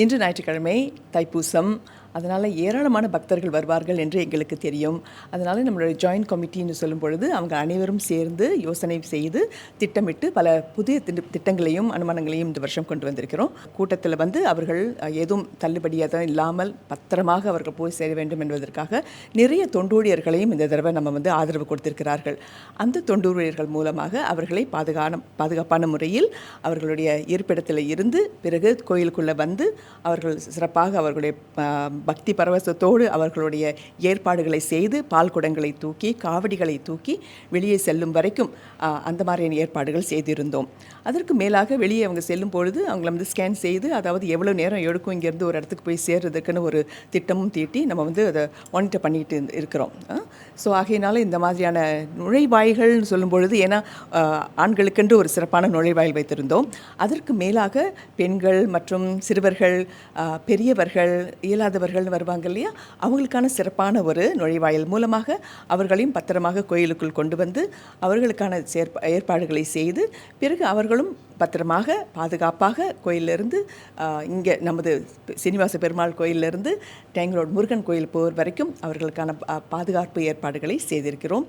இன்று ஞாயிற்றுக்கிழமை தைப்பூசம். அதனால் ஏராளமான பக்தர்கள் வருவார்கள் என்று எங்களுக்கு தெரியும். அதனால் நம்மளுடைய ஜாயின்ட் கமிட்டின்னு சொல்லும் பொழுது அவங்க அனைவரும் சேர்ந்து யோசனை செய்து திட்டமிட்டு பல புதிய திட்டங்களையும் அனுமானங்களையும் இந்த வருஷம் கொண்டு வந்திருக்கிறோம். கூட்டத்தில் வந்து அவர்கள் எதுவும் தள்ளுபடியாக இல்லாமல் பத்திரமாக அவர்கள் போய் சேர வேண்டும் என்பதற்காக நிறைய தொண்டூழியர்களையும் இந்த தடவை நம்ம வந்து ஆதரவு கொடுத்திருக்கிறார்கள். அந்த தொண்டூழியர்கள் மூலமாக அவர்களை பாதுகான பாதுகாப்பான முறையில் அவர்களுடைய இருப்பிடத்தில் இருந்து பிறகு கோயிலுக்குள்ளே வந்து அவர்கள் சிறப்பாக அவர்களுடைய பக்தி பரவசத்தோடு அவர்களுடைய ஏற்பாடுகளை செய்து பால் குடங்களை தூக்கி காவடிகளை தூக்கி வெளியே செல்லும் வரைக்கும் அந்த மாதிரியான ஏற்பாடுகள் செய்திருந்தோம். அதற்கு மேலாக வெளியே அவங்க செல்லும் பொழுது அவங்கள வந்து ஸ்கேன் செய்து அதாவது எவ்வளோ நேரம் எடுக்கும் இங்கேருந்து ஒரு இடத்துக்கு போய் சேர்றதுக்குன்னு ஒரு திட்டமும் தீட்டி நம்ம வந்து அதை மானிட்டர் பண்ணிட்டு இருக்கிறோம். ஸோ ஆகையினால இந்த மாதிரியான நுழைவாய்கள்னு சொல்லும் பொழுது ஏன்னா ஆண்களுக்கென்று ஒரு சிறப்பான நுழைவாயில் வைத்திருந்தோம். அதற்கு மேலாக பெண்கள் மற்றும் சிறுவர்கள் பெரியவர்கள் இயலாதவர்கள்னு வருவாங்க இல்லையா? அவங்களுக்கான சிறப்பான ஒரு நுழைவாயில் மூலமாக அவர்களையும் பத்திரமாக கோயிலுக்குள் கொண்டு வந்து அவர்களுக்கான சேர்ப்ப ஏற்பாடுகளை செய்து பிறகு அவர்களும் பத்திரமாக பாதுகாப்பாக கோயிலிருந்து இங்கே நமது சீனிவாச பெருமாள் கோயிலிருந்து டேங் ரோட் முருகன் கோயில் போர் வரைக்கும் அவர்களுக்கான பா- பாதுகாப்பு ஏற்பாடுகளை செய்திருக்கிறோம்.